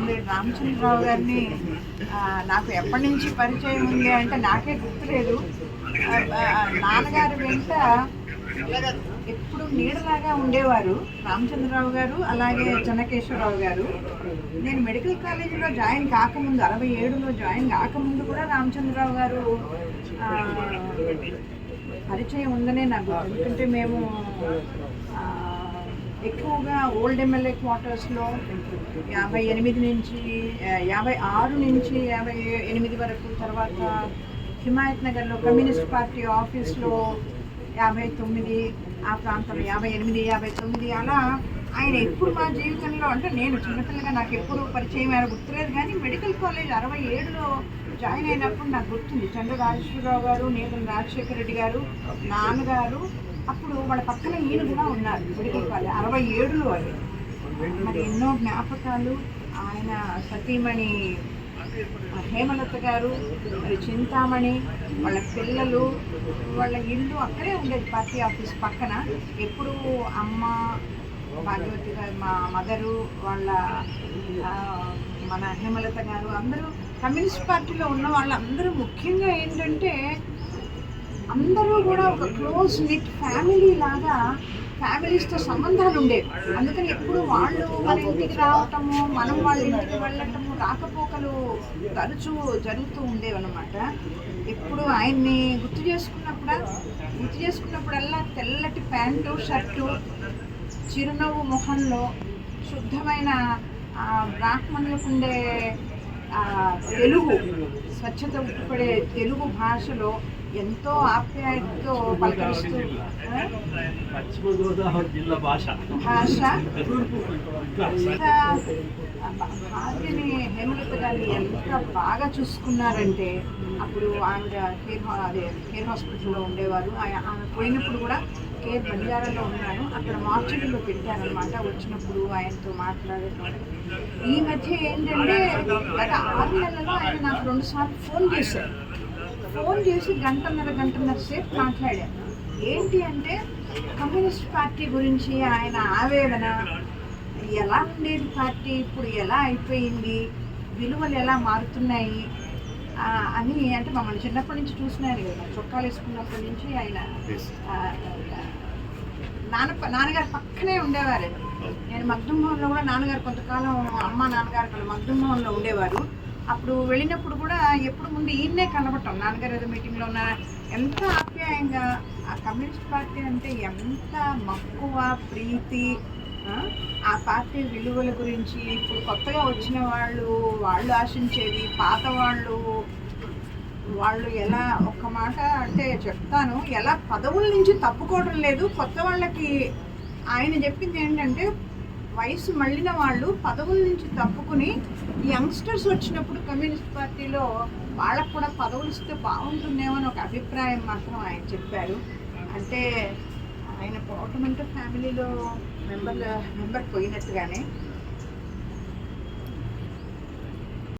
Comrade Ramachandra Rao గారిని నాకు ఎప్పటి నుంచి పరిచయం ఉంది అంటే నాకే గుర్తులేదు. ఆ, నాన్నగారి వెంట ఎప్పుడు నీడలాగా ఉండేవారు. రామచంద్రరావు గారు అలాగే చెన్నకేశ్వరరావు గారు. నేను మెడికల్ కాలేజీలో జాయిన్ కాకముందు అరవై ఏడులో జాయిన్ కాకముందు కూడా రామచంద్రరావు గారు పరిచయం ఉందనే నాకు ఎందుకంటే మేము ఎక్కువగా ఓల్డ్ ఎమ్మెల్యే క్వార్టర్స్లో యాభై ఎనిమిది నుంచి యాభై ఆరు నుంచి యాభై ఎనిమిది వరకు తర్వాత హిమాయత్ నగర్లో కమ్యూనిస్ట్ పార్టీ ఆఫీస్లో యాభై తొమ్మిది ఆ ప్రాంతంలో యాభై ఎనిమిది యాభై తొమ్మిది అలా ఆయన ఎప్పుడు మా జీవితంలో అంటే నేను చిన్నపిల్లగా నాకు ఎప్పుడు పరిచయం ఆయన గుర్తులేదు కానీ మెడికల్ కాలేజ్ అరవై ఏడులో జాయిన్ అయినప్పుడు నాకు గుర్తుంది. చంద్ర రాజేశ్వరరావు గారు నేను రాజశేఖర రెడ్డి గారు నాన్నగారు. అప్పుడు వాళ్ళ పక్కన ఈయన కూడా ఉన్నారు మెడికల్ కాలేజ్. అరవై ఏడులో అది. మరి ఎన్నో జ్ఞాపకాలు. ఆయన సతీమణి హేమలత గారు మరి చింతామణి వాళ్ళ పిల్లలు వాళ్ళ ఇల్లు అక్కడే ఉండేది పార్టీ ఆఫీస్ పక్కన. ఎప్పుడు అమ్మ భాగవతి గారు మా మదరు వాళ్ళ మన హేమలత గారు అందరూ కమ్యూనిస్ట్ పార్టీలో ఉన్న వాళ్ళందరూ ముఖ్యంగా ఏంటంటే అందరూ కూడా ఒక క్లోజ్ నిట్ ఫ్యామిలీ లాగా ఫ్యామిలీస్తో సంబంధాలు ఉండేవి. అందుకని ఎప్పుడు వాళ్ళు మన ఇంటికి రావటము మనం వాళ్ళ ఇంటికి వెళ్ళటము రాకపోకలు తరచూ జరుగుతూ ఉండేవన్నమాట. ఎప్పుడు ఆయన్ని గుర్తు చేసుకున్నప్పుడు గుర్తు చేసుకున్నప్పుడల్లా తెల్లటి ప్యాంటు షర్టు చిరునవ్వు మొహంలో శుద్ధమైన ఆ, బ్రాహ్మణులకు ఉండే తెలుగు స్వచ్ఛత ఉట్టుపడే తెలుగు భాషలో ఎంతో ఆప్యాయతతో పలకరిస్తూ ఆ, పశ్చిమ గోదావరి జిల్లా భాష. భార్యని హేమలత గారిని ఎంత బాగా చూసుకున్నారంటే అప్పుడు ఆవిడ కేర్ అదే కేర్ హాస్పిటల్లో ఉండేవారు. ఆమె పోయినప్పుడు కూడా కేర్ బంజారాలో ఉన్నాను. అక్కడ మార్చురీలో పెట్టారనమాట వచ్చినప్పుడు ఆయనతో మాట్లాడేటప్పుడు ఈ మధ్య ఏంటంటే గత ఆరు నెలలో ఆయన నాకు రెండు సార్లు ఫోన్ చేశారు. ఫోన్ చేసి గంటన్నర గంటన్నర సేపు మాట్లాడాను ఏంటి అంటే కమ్యూనిస్ట్ పార్టీ గురించి ఆయన ఆవేదన ఎలా ఉండేది పార్టీ ఇప్పుడు ఎలా అయిపోయింది విలువలు ఎలా మారుతున్నాయి అని అంటే మమ్మల్ని చిన్నప్పటి నుంచి చూసినారు కదా. చొక్కాలు వేసుకున్నప్పటి నుంచి ఆయన నాన్న నాన్నగారు పక్కనే ఉండేవారు. నేను మగ్దుమోహన్లో కూడా నాన్నగారు కొంతకాలం అమ్మ నాన్నగారు అక్కడ మగ్దుమోహన్లో ఉండేవారు. అప్పుడు వెళ్ళినప్పుడు కూడా ఎప్పుడు ముందు ఈయన్నే కనబడటం నాన్నగారు ఏదో మీటింగ్లో ఉన్న ఎంత ఆప్యాయంగా ఆ కమ్యూనిస్ట్ పార్టీ అంటే ఎంత మక్కువ ప్రీతి ఆ, ఆ పార్టీ విలువల గురించి ఇప్పుడు కొత్తగా వచ్చిన వాళ్ళు వాళ్ళు ఆశించేది పాత వాళ్ళు వాళ్ళు ఎలా ఒక్క మాట అంటే చెప్తాను. ఎలా పదవుల నుంచి తప్పుకోవడం లేదు. కొత్త వాళ్ళకి ఆయన చెప్పింది ఏంటంటే వయసు మళ్ళిన వాళ్ళు పదవుల నుంచి తప్పుకుని యంగ్స్టర్స్ వచ్చినప్పుడు కమ్యూనిస్ట్ పార్టీలో వాళ్ళకు కూడా పదవులు ఇస్తే బాగుంటుందేమో అని ఒక అభిప్రాయం మాత్రం ఆయన చెప్పారు. అంటే ఆయన పోవటం అంటే ఫ్యామిలీలో మెంబర్ మెంబర్ పోయినట్టుగానే.